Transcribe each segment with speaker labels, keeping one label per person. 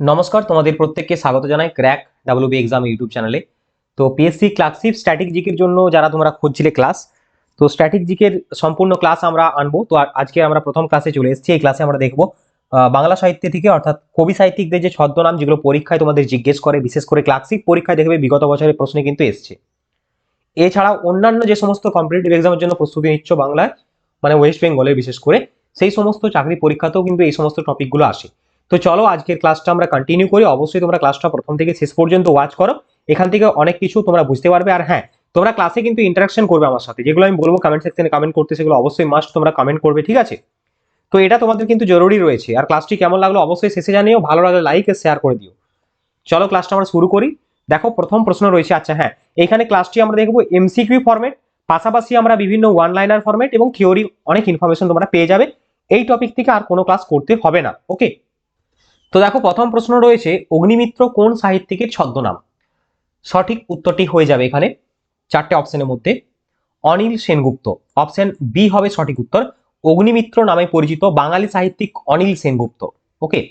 Speaker 1: নমস্কার, তোমাদের প্রত্যেককে স্বাগত জানাই ক্র্যাক ডাব্লিউবি এক্সাম ইউটিউব চ্যানেলে। তো পিএসসি ক্লাসিভ স্ট্যাটিক জিকের জন্য যারা তোমরা খুঁজছিলে ক্লাস, তো স্ট্যাটিক জিকের সম্পূর্ণ ক্লাস আমরা আনব। তো আজকে আমরা প্রথম ক্লাসে চলে এসেছি, এই ক্লাসে আমরা দেখব বাংলা সাহিত্য থেকে অর্থাৎ কবি সাহিত্যিকদের যে ছদ্মনাম, যেগুলো পরীক্ষায় তোমাদের জিজ্ঞেস করে, বিশেষ করে ক্লাসিক পরীক্ষায় দেখবে বিগত বছরের প্রশ্নে কিন্তু এসছে। এছাড়া অন্যান্য যে সমস্ত কম্পিটিটিভ এক্সামের জন্য প্রস্তুতি নিচ্ছ বাংলায় মানে ওয়েস্ট বেঙ্গলে বিশেষ করে, সেই সমস্ত চাকরি পরীক্ষাতেও কিন্তু এই সমস্ত টপিকগুলো আসে। তো চলো, আজকের ক্লাসটা আমরা কন্টিনিউ করি। অবশ্যই তোমরা ক্লাসটা প্রথম থেকে শেষ পর্যন্ত ওয়াচ করো। এখান থেকে অনেক কিছু তোমরা বুঝতে পারবে। আর হ্যাঁ তোমরা ক্লাসে কিন্তু ইন্টারাকশন করবে আমার সাথে। যেগুলো আমি বলব কমেন্ট সেকশনে কমেন্ট করতে সেগুলো অবশ্যই মাস্ট তোমরা কমেন্ট করবে, ঠিক আছে? তো এটা তোমাদের কিন্তু জরুরি রয়েছে। আর ক্লাসটি কেমন লাগল অবশ্যই শেষে জানিও। ভালো লাগলে লাইক শেয়ার করে দিও। চলো ক্লাসটা আমরা শুরু করি। দেখো, প্রথম প্রশ্ন রয়েছে। আচ্ছা হ্যাঁ এখানে ক্লাসটি আমরা দেখব এমসিকিউ ফরম্যাট পাশাপাশি আমরা বিভিন্ন ওয়ান লাইনার ফরম্যাট এবং থিওরি অনেক ইনফরমেশন তোমরা পেয়ে যাবে। এই টপিক থেকে আর কোনো ক্লাস করতে হবে না ওকে তো দেখো, প্রথম প্রশ্ন রয়েছে, অগ্নিমিত্র কোন সাহিত্যিকের ছদ্মনাম? সঠিক উত্তরটি হয়ে যাবে এখানে, চারটে অপশনের মধ্যে। অনিল সেনগুপ্ত, অপশন বি হবে সঠিক উত্তর। অগ্নিমিত্র নামে পরিচিত বাঙালি সাহিত্যিক অনিল সেনগুপ্ত, ওকে?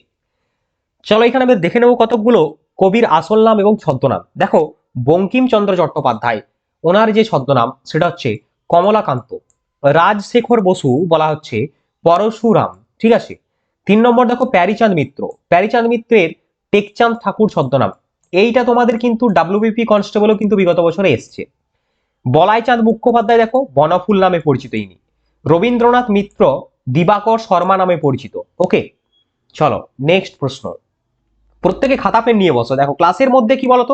Speaker 1: চলো এখানে আমরা দেখে নেব কতকগুলো কবির আসল নাম এবং ছদ্মনাম। দেখো, বঙ্কিমচন্দ্র চট্টোপাধ্যায়, ওনার যে ছদ্মনাম, সেটা হচ্ছে কমলাকান্ত, রাজশেখর বসু বলা হচ্ছে পরশুরাম, ঠিক আছে? তিন নম্বর দেখো প্যারিচাঁদ মিত্র। প্যারিচাঁদ মিত্রের টেকচাঁদ ঠাকুর ছদ্মনাম। এইটা তোমাদের কিন্তু ডাব্লিউবিপি কনস্টেবলও কিন্তু বিগত বছরে এসছে। বলাইচাঁদ মুখোপাধ্যায় দেখো বনফুল নামে পরিচিত ইনি। রবীন্দ্রনাথ মিত্র দিবাকর শর্মা নামে পরিচিত। ওকে, চলো নেক্সট প্রশ্ন। প্রত্যেকে খাতা পেন নিয়ে বসো। দেখো, ক্লাসের মধ্যে কি বলতো?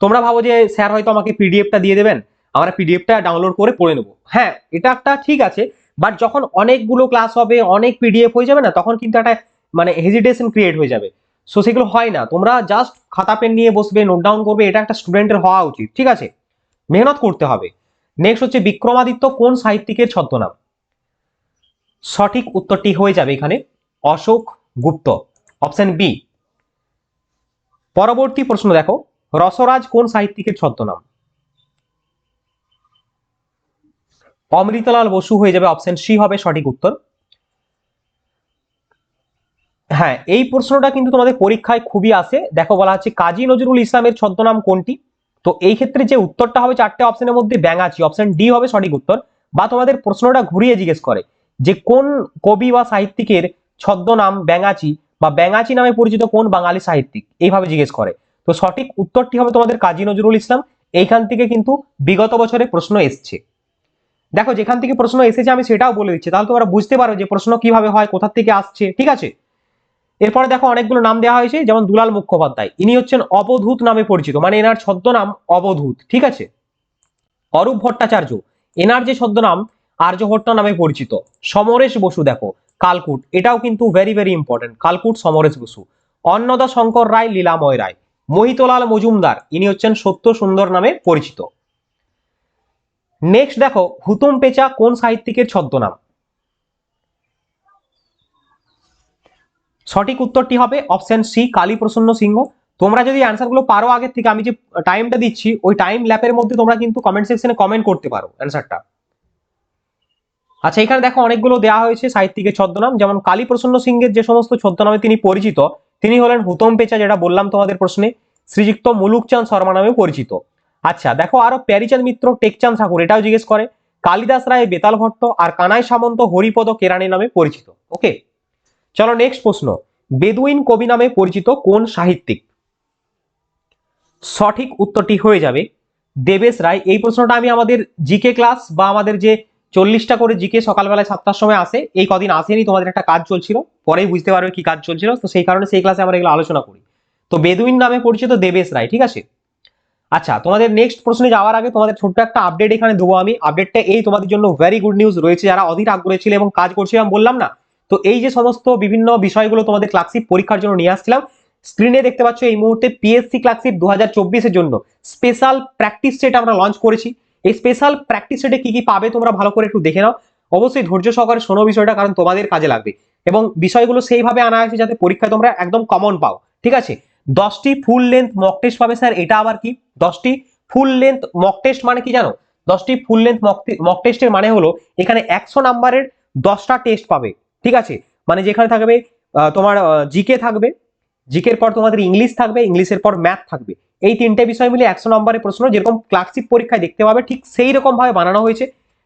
Speaker 1: তোমরা ভাবো যে স্যার হয়তো আমাকে পিডিএফটা দিয়ে দেবেন। আমরা পিডিএফটা ডাউনলোড করে পড়ে নেব। হ্যাঁ এটা একটা ঠিক আছে। বাট যখন অনেকগুলো ক্লাস হবে, অনেক পিডিএফ হয়ে যাবে না, তখন কিন্তু একটা মানে হেজিটেশন ক্রিয়েট হয়ে যাবে। সো সেগুলো হয় না। তোমরা জাস্ট খাতা পেন নিয়ে বসবে নোট ডাউন করবে, এটা একটা স্টুডেন্টের হওয়া উচিত, ঠিক আছে? মেহনত করতে হবে। নেক্সট হচ্ছে বিক্রমাদিত্য, কোন সাহিত্যিকের ছদ্মনাম? সঠিক উত্তরটি হয়ে যাবে এখানে, অশোক গুপ্ত অপশন বি পরবর্তী প্রশ্ন দেখো, রসরাজ কোন সাহিত্যিকের ছদ্মনাম? অমৃতলাল বসু হয়ে যাবে অপশন সি হবে সঠিক উত্তর। হ্যাঁ এই প্রশ্নটা কিন্তু তোমাদের পরীক্ষায় খুবই আসে। দেখো, বলা হচ্ছে কাজী নজরুল ইসলামের ছদ্মনাম কোনটি? তো এই ক্ষেত্রে যে উত্তরটা হবে চারটে অপশনের মধ্যে ব্যাঙাচি অপশন ডি হবে সঠিক উত্তর। বা তোমাদের প্রশ্নটা ঘুরিয়ে জিজ্ঞেস করে যে কোন কবি বা সাহিত্যিকের ছদ্মনাম ব্যাঙাচি বা ব্যাঙাচি নামে পরিচিত কোন বাঙালি সাহিত্যিক? এইভাবে জিজ্ঞেস করে। তো সঠিক উত্তরটি হবে তোমাদের কাজী নজরুল ইসলাম। এইখান থেকে কিন্তু বিগত বছরে প্রশ্ন এসছে। দেখো, যেখান থেকে প্রশ্ন এসেছে, আমি সেটাও বলে দিচ্ছি। তাহলে তোমরা বুঝতে পারো যে প্রশ্ন কীভাবে হয়, কোথা থেকে আসছে, ঠিক আছে? এরপরে দেখো, অনেকগুলো নাম দেওয়া হয়েছে, যেমন দুলাল মুখোপাধ্যায়। ইনি হচ্ছেন অবধূত নামে পরিচিত মানে এনার ছদ্মনাম অবধূত, ঠিক আছে? অরূপ ভট্টাচার্য, এনার যে ছদ্মনাম আর্যভট্ট নামে পরিচিত। সমরেশ বসু, দেখো, কালকুট, এটাও কিন্তু very very important Kalkut, Samaresh Basu. Annada Shankar Ray, Leelamoy Ray. Mohitlal Majumdar, ইনি হচ্ছেন সত্য সুন্দর নামে পরিচিত। নেক্সট দেখো, হুতুম পেচা কোন সাহিত্যিকের ছদ্মনাম? সঠিক উত্তরটি হবে অপশন সি কালী প্রসন্ন সিংহ। তোমরা যদি অ্যান্সারগুলো পারো আগের থেকে, আমি যে টাইমটা দিচ্ছি, ওই টাইম ল্যাপের মধ্যে তোমরা কিন্তু কমেন্ট সেকশনে কমেন্ট করতে পারো অ্যান্সারটা আচ্ছা এখানে দেখো অনেকগুলো দেওয়া হয়েছে সাহিত্যিকের ছদ্মনাম। যেমন কালী প্রসন্ন সিংহের যে সমস্ত ছদ্মনামে তিনি পরিচিত, তিনি হলেন হুতম পেচা, যেটা বললাম তোমাদের প্রশ্নে। শ্রীযুক্ত মুলুকচাঁদ শর্মা নামে পরিচিত। আচ্ছা দেখো আরও প্যারিচাঁদ মিত্র টেকচাঁদ ঠাকুর, এটাও জিজ্ঞেস করে। কালিদাস রায়, বেতাল ভট্ট আর কানাই সামন্ত হরিপদ কেরানি নামে পরিচিত। ওকে? চলো নেক্সট প্রশ্ন। বেদুইন কবি নামে পরিচিত কোন সাহিত্যিক? সঠিক উত্তরটি হয়ে যাবে দেবেশ রায়। এই প্রশ্নটা আমি আমাদের জিকে ক্লাস বা আমাদের যে চল্লিশটা করে জিকে সকালবেলায় সাতটার সময় আসে, এই কদিন আসেনি, তোমাদের একটা কাজ চলছিল, পরেই বুঝতে পারবে কি কাজ চলছিল, তো সেই কারণে সেই ক্লাসে আমরা এগুলো আলোচনা করি। তো বেদুইন নামে পরিচিত দেবেশ রায়, ঠিক আছে? আচ্ছা তোমাদের নেক্সট প্রশ্নে যাওয়ার আগে তোমাদের ছোট্ট একটা আপডেট এখানে দেবো আমি। আপডেটটা এই তোমাদের জন্য ভেরি গুড নিউজ রয়েছে। যারা অধীর আগ্রহে ছিল এবং কাজ করছিলাম বললাম না? তো এই যে সমস্ত বিভিন্ন বিষয়গুলো তোমাদের ক্লাসিক পরীক্ষার জন্য নিয়ে আসছিলাম স্ক্রিনে দেখতে পাচ্ছ এই মুহূর্তে পিএসসি ক্লাসিক দু হাজার জন্য স্পেশাল প্র্যাকটিস সেট আমরা লঞ্চ করেছি। এই স্পেশাল প্র্যাকটিস সেটে কি কি পাবে তোমরা ভালো করে একটু দেখে নাও। অবশ্যই ধৈর্য সহকারে শোনো বিষয়টা, কারণ তোমাদের কাজে লাগবে। এবং বিষয়গুলো সেইভাবে আনা হয়েছে যাতে পরীক্ষায় তোমরা একদম কমন পাও। ঠিক আছে? দশটি ফুল লেন্থ মক টেস্ট পাবে স্যার এটা আবার কি? দশটি ফুল লেন্থ মক টেস্ট মানে কি জানো? দশটি ফুল লেন্থ মক টেস্টের মানে হলো এখানে একশো নাম্বারের দশটা টেস্ট পাবে, ঠিক আছে? মানে যেখানে থাকবে তোমার জিকে থাকবে জিকের পর তোমাদের ইংলিশ থাকবে ইংলিশের পর ম্যাথ থাকবে। এই তিনটে বিষয় মিলে একশো নম্বরের প্রশ্ন যেরকম ক্লাসিক পরীক্ষায় দেখতে পাবে, ঠিক সেই রকম ভাবে বানানো হয়েছে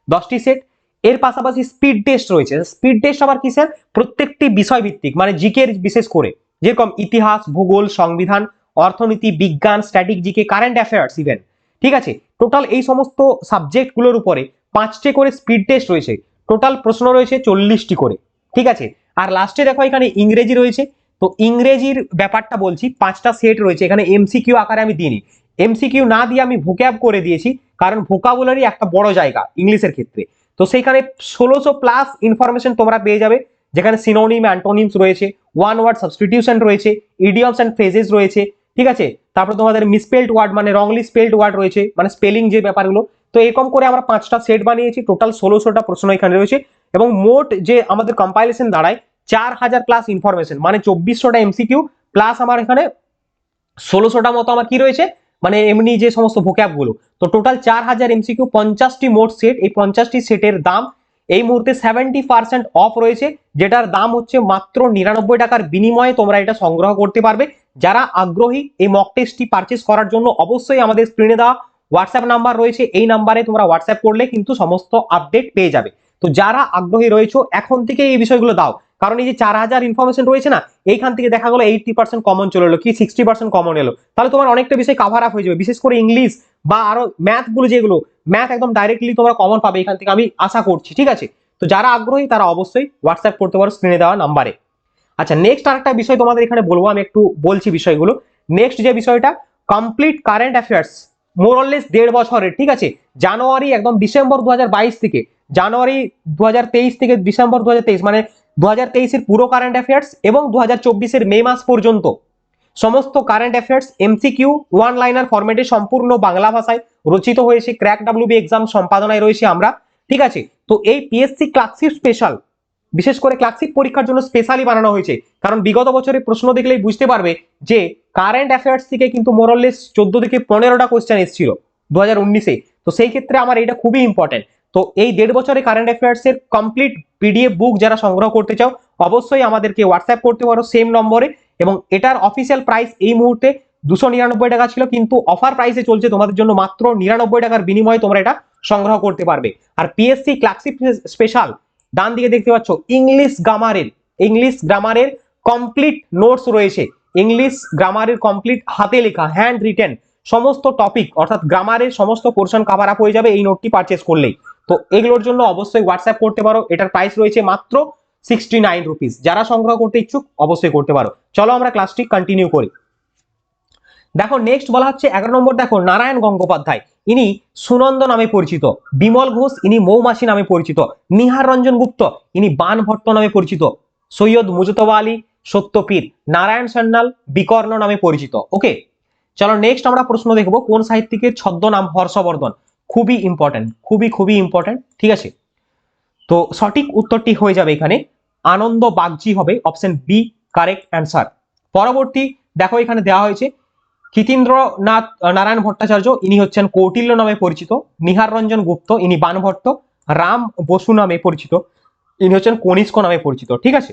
Speaker 1: দশটি সেট এর পাশাপাশি স্পিড টেস্ট রয়েছে। স্পিড টেস্ট আবার কি স্যার প্রত্যেকটি বিষয় ভিত্তিক মানে জিকের বিশেষ করে। যেরকম ইতিহাস, ভূগোল, সংবিধান, অর্থনীতি, বিজ্ঞান static GK current affairs even ঠিক আছে? টোটাল এই সমস্ত সাবজেক্টগুলোর উপরে পাঁচটি করে স্পিড টেস্ট রয়েছে। টোটাল প্রশ্ন রয়েছে চল্লিশটি করে, ঠিক আছে? আর লাস্টে দেখো এখানে ইংরেজি রয়েছে। তো ইংরেজির ব্যাপারটা বলছি, পাঁচটা সেট রয়েছে। এখানে এমসিকিউ আকারে আমি দিইনি। এমসিকিউ না দিয়ে আমি ভোক্যাব করে দিয়েছি, কারণ ভোকাবুলারি একটা বড় জায়গা ইংলিশের ক্ষেত্রে। তো সেইখানে ষোলোশো প্লাস ইনফরমেশন তোমরা পেয়ে যাবে। যেখানে সিনোনিম অ্যান্টোনিমস রয়েছে ওয়ান ওয়ার্ড সাবস্টিটিউশন রয়েছে ইডিয়মস অ্যান্ড ফ্রেজেস রয়েছে, ঠিক আছে? তারপর তোমাদের মিসপেল্ড ওয়ার্ড মানে রংলি স্পেল্ড ওয়ার্ড রয়েছে মানে স্পেলিং যে ব্যাপারগুলো, তো এরকম করে আমরা পাঁচটা সেট বানিয়েছি টোটাল ষোলোশোটা প্রশ্ন এখানে রয়েছে, এবং মোট যে আমাদের কম্পাইলেশন দাঁড়ায় চার হাজার প্লাস ইনফরমেশন মানে চব্বিশশোটা এমসিকিউ প্লাস আমার এখানে ষোলোশোটা মতো আমার কি রয়েছে মানে এমনি যে সমস্ত ভোক্যাবগুলো। তো টোটাল চার হাজার এমসিকিউ পঞ্চাশটি মোট সেট এই পঞ্চাশটি সেটের দাম এই মুহূর্তে সেভেন্টি পার্সেন্ট অফ রয়েছে, যেটার দাম হচ্ছে মাত্র নিরানব্বই টাকার বিনিময়ে তোমরা এটা সংগ্রহ করতে পারবে। যারা আগ্রহী এই মক টেস্টটি পারচেস করার জন্য অবশ্যই আমাদের স্ক্রিনে দেওয়া হোয়াটসঅ্যাপ নাম্বার রয়েছে, এই নাম্বারে তোমরা হোয়াটসঅ্যাপ করলে কিন্তু সমস্ত আপডেট পেয়ে যাবে। তো যারা আগ্রহী রয়েছে, এখন থেকে এই বিষয়গুলো দাও। কারণ এই যে চার হাজার ইনফরমেশন রয়েছে না, এইখান থেকে দেখা গেলো এইটটি পার্সেন্ট কমন চলে এলো, কি সিক্সটি পার্সেন্ট কমন এলো। তাহলে তোমার অনেকটা বিষয় কাভার আপ হয়ে যাবে, বিশেষ করে ইংলিশ বা আরও ম্যাথগুলো যেগুলো ম্যাথ একদম ডাইরেক্টলি তোমরা কমন পাবে এখান থেকে আমি আশা করছি, ঠিক আছে? তো যারা আগ্রহী তারা অবশ্যই হোয়াটসঅ্যাপ করতে পারো স্ক্রিনে দেওয়া নাম্বারে আচ্ছা নেক্সট আরেকটা বিষয় তোমাদের এখানে বলব, আমি একটু বলছি বিষয়গুলো। নেক্সট যে বিষয়টা কমপ্লিট কারেন্ট অ্যাফেয়ার্স মোরলেস দেড় বছরের, ঠিক আছে? জানুয়ারি একদম ডিসেম্বর দু হাজার বাইশ থেকে জানুয়ারি দু হাজার তেইশ থেকে ডিসেম্বর দু মানে দু হাজার পুরো কারেন্ট অ্যাফেয়ার্স এবং দু হাজার মে মাস পর্যন্ত। সমস্ত current affairs MCQ one liner ফরম্যাটে সম্পূর্ণ বাংলা ভাষায় রচিত হয়েছে। ক্র্যাক ডাব্লিউবি এক্সাম সম্পাদনায় রয়েছে আমরা, ঠিক আছে? তো এই পিএসসি ক্লাসিক স্পেশাল বিশেষ করে ক্লাসিক পরীক্ষার জন্য স্পেশালি বানানো হয়েছে। কারণ বিগত বছরের প্রশ্ন দেখলেই বুঝতে পারবে যে কারেন্ট অ্যাফেয়ার্স থেকে কিন্তু মোরলেস চোদ্দ থেকে পনেরোটা কোয়েশ্চেন এসেছিল দু হাজার উনিশে। তো সেই ক্ষেত্রে আমার এটা খুবই ইম্পর্টেন্ট তো এই দেড় বছরে কারেন্ট অ্যাফেয়ার্স এর কমপ্লিট পিডিএফ বুক যারা সংগ্রহ করতে চাও, অবশ্যই আমাদেরকে হোয়াটসঅ্যাপ করতে পারো সেম নম্বরে। এবং এটার অফিসিয়াল প্রাইস এই মুহূর্তে দুশো নিরানব্বই টাকা ছিল, কিন্তু অফার প্রাইসে চলছে তোমাদের জন্য মাত্র নিরানব্বই টাকার বিনিময়ে তোমরা এটা সংগ্রহ করতে পারবে। আর পিএসসি ক্লাসিক স্পেশাল ডান দিকে দেখতে পাচ্ছ ইংলিশ গ্রামারের ইংলিশ গ্রামারের কমপ্লিট নোটস রয়েছে। ইংলিশ গ্রামারের কমপ্লিট হাতে লেখা হ্যান্ড রিটেন সমস্ত টপিক অর্থাৎ গ্রামারের সমস্ত পোর্শন কাভার আপ হয়ে যাবে এই নোটটি পারচেস করলেই। তো এগুলোর জন্য অবশ্যই হোয়াটসঅ্যাপ করতে পারো, এটার প্রাইস রয়েছে মাত্র সিক্সটি নাইন রুপিস যারা সংগ্রহ করতে ইচ্ছুক, অবশ্যই করতে পারো। চলো আমরা ক্লাসটি কন্টিনিউ করি। দেখো নেক্সট বলা হচ্ছে এগারো নম্বর, দেখো, নারায়ণ গঙ্গোপাধ্যায়। ইনি সুনন্দ নামে পরিচিত। বিমল ঘোষ, ইনি মৌমাসি নামে পরিচিত। নিহার রঞ্জন গুপ্ত, ইনি বান ভট্ট নামে পরিচিত। সৈয়দ মুজতবা আলী, সত্যপীর। নারায়ণ সান্যাল, বিকর্ণ নামে পরিচিত। ওকে চলো নেক্সট আমরা প্রশ্ন দেখব, কোন সাহিত্যিকের ছদ্মনাম হর্ষবর্ধন? খুবই ইম্পর্টেন্ট খুবই খুবই ইম্পর্টেন্ট ঠিক আছে? তো সঠিক উত্তরটি হয়ে যাবে এখানে। আনন্দ বাগজি হবে অপশন বি কারেক্ট অ্যান্সার পরবর্তী, দেখো এখানে দেওয়া হয়েছে খিতীন্দ্রনাথ নারায়ণ ভট্টাচার্য, ইনি হচ্ছেন কৌটিল্য নামে পরিচিত, নিহার রঞ্জন গুপ্ত, ইনি বানভট্ট রাম বসু নামে পরিচিত, ইনি হচ্ছেন কনিষ্ক নামে পরিচিত, ঠিক আছে?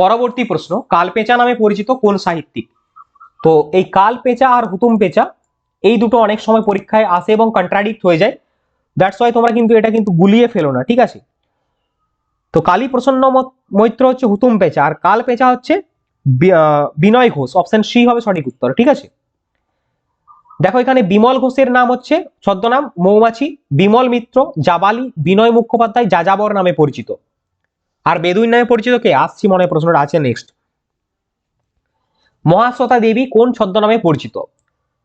Speaker 1: পরবর্তী প্রশ্ন, কালপেঁচা নামে পরিচিত কোন সাহিত্যিক? তো এই কাল পেঁচা আর হুতুম পেঁচা, এই দুটো অনেক সময় পরীক্ষায় আসে এবং কন্ট্রাডিক্ট হয়ে যায়। দ্যাটস ওয়াই তোমরা কিন্তু এটা কিন্তু গুলিয়ে ফেলো না, ঠিক আছে? তো কালী প্রসন্ন মৈত্র হচ্ছে হুতুম পেঁচা, আর কাল পেঁচা হচ্ছে বিনয় ঘোষ অপশন সি হবে সঠিক উত্তর, ঠিক আছে? দেখো এখানে বিমল ঘোষের নাম হচ্ছে ছদ্মনাম, মৌমাছি, বিমল মিত্র, জাবালি, বিনয় মুখোপাধ্যায়, যাযাবর নামে পরিচিত। আর বেদুইন নামে পরিচিত কে? আসছি মনে প্রশ্নটা আছে নেক্সট মহাশ্বেতা দেবী কোন ছদ্মনামে পরিচিত?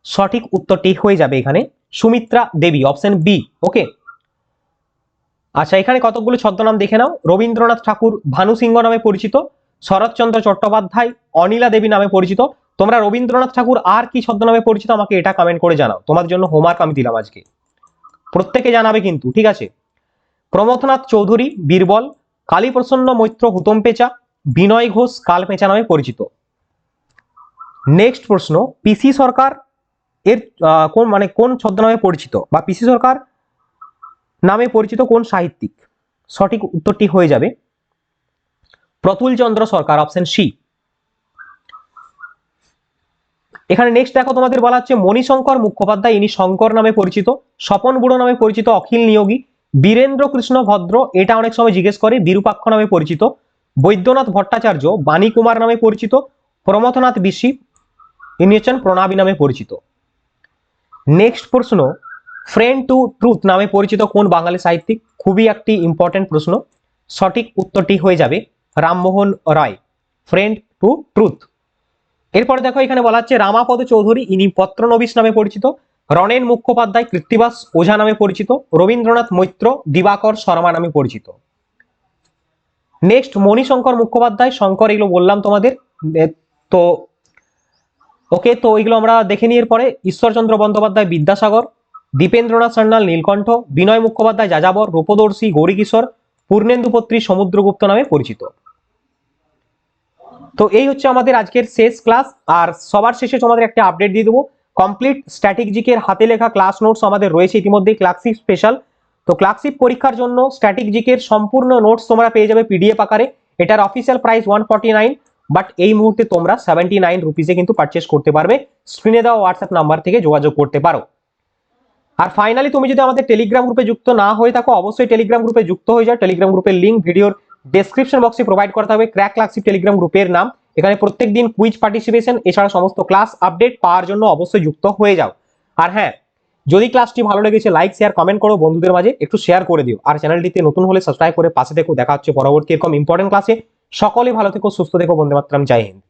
Speaker 1: সঠিক উত্তরটি হয়ে যাবে এখানে Sumitra Debi option B okay আচ্ছা এখানে কতগুলো ছদ্মনাম দেখে নাও। রবীন্দ্রনাথ ঠাকুর ভানু সিংহ নামে পরিচিত, শরৎচন্দ্র চট্টোপাধ্যায় অনিলা দেবী নামে পরিচিত। তোমরা রবীন্দ্রনাথ ঠাকুর আর কি ছদ্মনামে পরিচিত আমাকে এটা কমেন্ট করে জানাও। তোমাদের জন্য হোমওয়ার্ক আমি দিলাম আজকে। প্রত্যেকে জানাবে কিন্তু, ঠিক আছে? প্রমথনাথ চৌধুরী, বীরবল, কালীপ্রসন্ন মৈত্র হুতম পেঁচা, বিনয় ঘোষ, কাল পেঁচা নামে পরিচিত। নেক্সট প্রশ্ন পিসি সরকার এর কোন মানে কোন ছদ্মনামে পরিচিত? বা পিসি সরকার নামে পরিচিত কোন সাহিত্যিক? সঠিক উত্তরটি হয়ে যাবে প্রতুল চন্দ্র সরকার অপশন সি এখানে নেক্সট দেখো, তোমাদের বলা হচ্ছে মণিশঙ্কর মুখোপাধ্যায়, ইনি শঙ্কর নামে পরিচিত, স্বপন বুড়ো নামে পরিচিত, অখিল নিয়োগী, বীরেন্দ্র কৃষ্ণ ভদ্র, এটা অনেক সময় জিজ্ঞেস করে, বিরূপাক্ষ নামে পরিচিত, বৈদ্যনাথ ভট্টাচার্য বাণী কুমার নামে পরিচিত, প্রমথনাথ বিশি, ইনি হচ্ছেন প্রণাবী নামে পরিচিত। নেক্সট প্রশ্ন ফ্রেন্ড টু ট্রুথ নামে পরিচিত কোন বাঙালি সাহিত্যিক? খুবই একটি ইম্পর্টেন্ট প্রশ্ন। সঠিক উত্তরটি হয়ে যাবে Rammohan Roy friend to truth এরপরে দেখো এখানে বলা হচ্ছে, রামাপদ চৌধুরী, ইনি পত্রনবিশ নামে পরিচিত, রণেন মুখোপাধ্যায়, কৃত্তিবাস ওঝা নামে পরিচিত, রবীন্দ্রনাথ মৈত্র, দিবাকর শর্মা নামে পরিচিত। নেক্সট মণিশঙ্কর মুখোপাধ্যায়, শঙ্কর, এগুলো বললাম তোমাদের। তো, ওকে, তো এগুলো আমরা দেখে নিয়ে পরে ঈশ্বরচন্দ্র বন্দ্যোপাধ্যায়, বিদ্যাসাগর দীপেন্দ্রনাথ সান্যাল, নীলকণ্ঠ, বিনয় মুখোপাধ্যায়, যাযাবর, রূপদর্শী, গৌরীকিশোর পূর্ণেন্দুপত্রী সমুদ্রগুপ্ত নামে পরিচিত। তো এই হচ্ছে আমাদের আজকের শেষ ক্লাস। আর সবার শেষে তোমাদের একটা আপডেট দিয়ে দেবো। কমপ্লিট স্ট্র্যাটেজিকের হাতে লেখা ক্লাস নোটস আমাদের রয়েছে ইতিমধ্যেই ক্লাসিক স্পেশাল তো ক্লাসিক পরীক্ষার জন্য স্ট্র্যাটেজিকের সম্পূর্ণ নোটস তোমরা পেয়ে যাবে পিডিএফ আকারে। এটার অফিসিয়াল প্রাইস ওয়ান বাট এই মুহূর্তে তোমরা সেভেন্টি নাইন রুপিসে কিন্তু পারচেস করতে পারবে। স্ক্রিনে দেওয়া হোয়াটসঅ্যাপ নাম্বার থেকে যোগাযোগ করতে পারো। আর ফাইনালি তুমি যদি আমাদের টেলিগ্রাম গ্রুপে যুক্ত না হয়ে থাকো, অবশ্যই টেলিগ্রাম গ্রুপে যুক্ত হয়ে যাও। টেলিগ্রাম গ্রুপের লিঙ্ক ভিডিওর ডেসক্রিপশন বক্সে প্রোভাইড করা থাকবে। ক্র্যাক ক্লাসিক টেলিগ্রাম গ্রুপের নাম। এখানে প্রত্যেক দিন কুইজ পার্টিসিপেশন এছাড়া সমস্ত ক্লাস আপডেট পাওয়ার জন্য অবশ্যই যুক্ত হয়ে যাও। আর হ্যাঁ যদি ক্লাসটি ভালো লেগেছে লাইক শেয়ার কমেন্ট করো বন্ধুদের মাঝে। একটু শেয়ার করে দিও। আর চ্যানেলটিতে নতুন হলে সাবস্ক্রাইব করে পাশে থেকো। দেখা হচ্ছে পরবর্তী এরকম ইম্পর্টেন্ট ক্লাসে সকলে ভালো থেকো, সুস্থ থেকো বন্দে মাতরম জয় হিন্দ।